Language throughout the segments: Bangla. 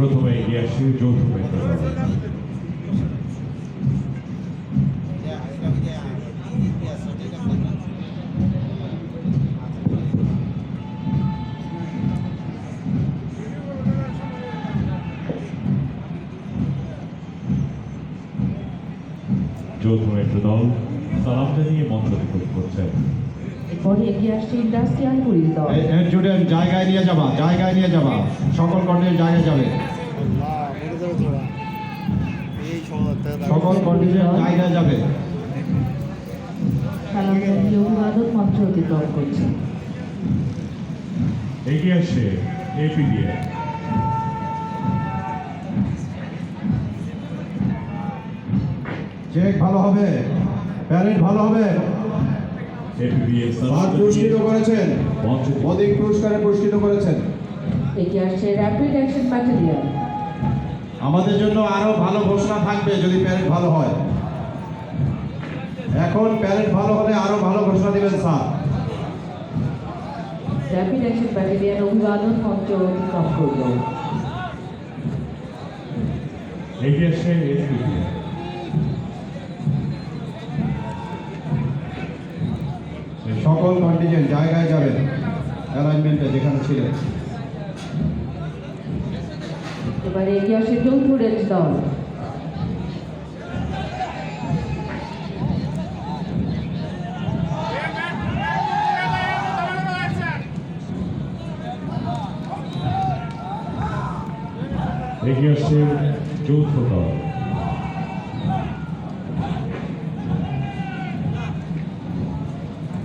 প্রথমে এগিয়ে আসছে যৌথ যৌথ মেট্রো দল সালাম জানিয়ে অধিকৃত করছেন এরপরে এগিয়ে আসছে ইন্ডাস্ট্রিয়াল পুলিশ দল। স্টুডেন্ট জায়গায় নিয়ে যাবা জায়গায় নিয়ে যাবা। সকল কন্টিনেন্ট জায়গায় যাবে। সকল কন্টিনেন্ট জায়গায় যাবে। সালাম জানিয়ে অভিবাদন মঞ্চ অতিক্রম করছে। এগিয়ে আসছে এপিডিএ। চেক ভালো হবে প্যারেড ভালো হবে। পুরস্কৃত করেছেন। অধিক পুরস্কারে পুরস্কৃত করেছেন। এগিয়ে আসছে র্যাপিড অ্যাকশন ব্যাটালিয়ন আমাদের জন্য আরও ভালো ঘোষণা থাকবে যদি প্যারেড ভালো হয়। এখন প্যারেড ভালো হলে আরও ভালো ঘোষণা দিবেন স্যার। র্যাপিড অ্যাকশন ব্যাটালিয়ন অভিবাদন মঞ্চ অতিক্রম করল। এগিয়ে আসছে এসপিডিএ সকল কন্টিজেন্ট জায়গায় যাবেন অ্যালাইনমেন্টে যেখানে ছিলেন। এবারে এগিয়ে যৌথ রেড দল। এগিয়ে আসছে যৌথ দল।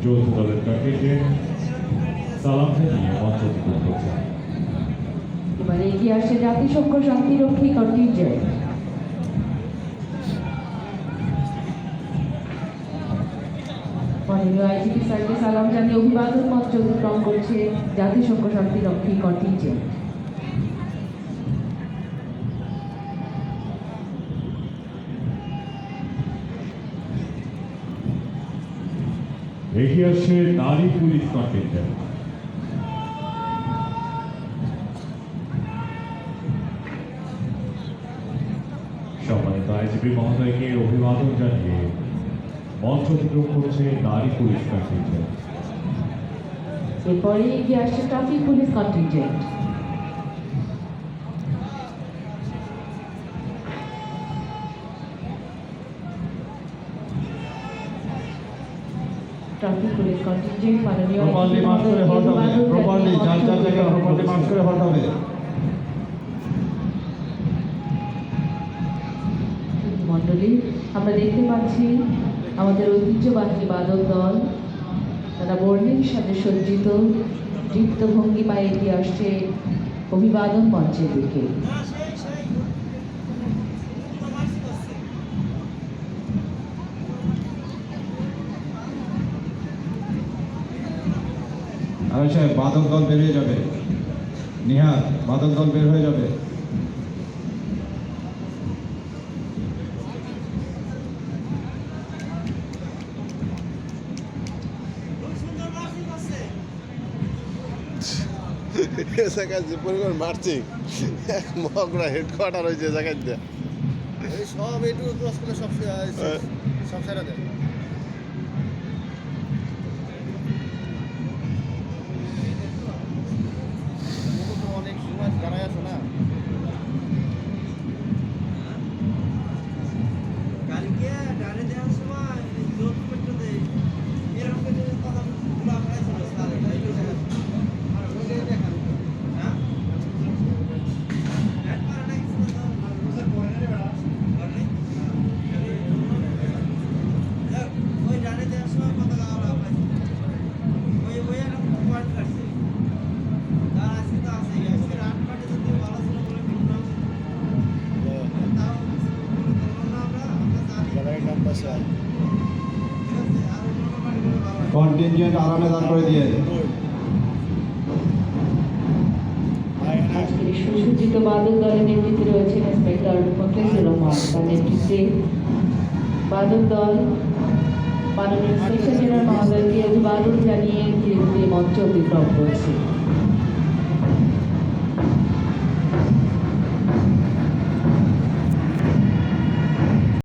যৌথ দলের প্যাকেজে সালাম জানিয়ে মঞ্চ অধিকৃত করছেন এবারে এগিয়ে আসছে জাতিসংঘ শান্তিরক্ষী কন্টিনজেন্ট আইজিপি স্যারকে সালাম জানিয়ে অভিবাদন মঞ্চ অতিক্রম করছে জাতিসংঘ শান্তিরক্ষী কন্টিনজেন্ট এগিয়ে আসে নারী পুলিশ কন্টিনজেন্ট সম্মানিত আইজিপি মহোদয়কে অভিবাদন জানিয়ে মঞ্চ অতিক্রম করছে নারী পুলিশ কন্টিনজেন্ট এরপরে এগিয়ে আসছে traffic police contingent traffic police contingent মাননীয় প্রপারলি মার্চ করে হল্ট হবে। প্রপারলি যার যার জায়গায় প্রপারলি মার্চ করে হল্ট হবে। মণ্ডলী আমরা দেখতে পাচ্ছি আমাদের ঐতিহ্যবাহী বাদক দল। তারা বর্ণিল সাথে সজ্জিত। দীপ্ত ভঙ্গিমায় এগিয়ে আসছে অভিবাদন মঞ্চের দিকে। আরে সাহেব বাদক দল বেরিয়ে যাবে। নিহার বাদক দল বের হয়ে যাবে। জায়গায় যে পরিমাণ মারছি এক মগরা হেডকোয়ার্টার হয়েছে জায়গায় সব এটু ক্রস করলে সব। সব সারা দেয়। কন্টিনজেন্ট আরামে দান করে দিয়ে সুসজ্জিত বাদক দলের নেতৃত্বে রয়েছেন ইন্সপেক্টর রহমান তার নেতৃত্বে বাদক দল, মাননীয় মহোদয়কে অভিবাদন জানিয়ে ধীরে মঞ্চ অতিক্রম করছে।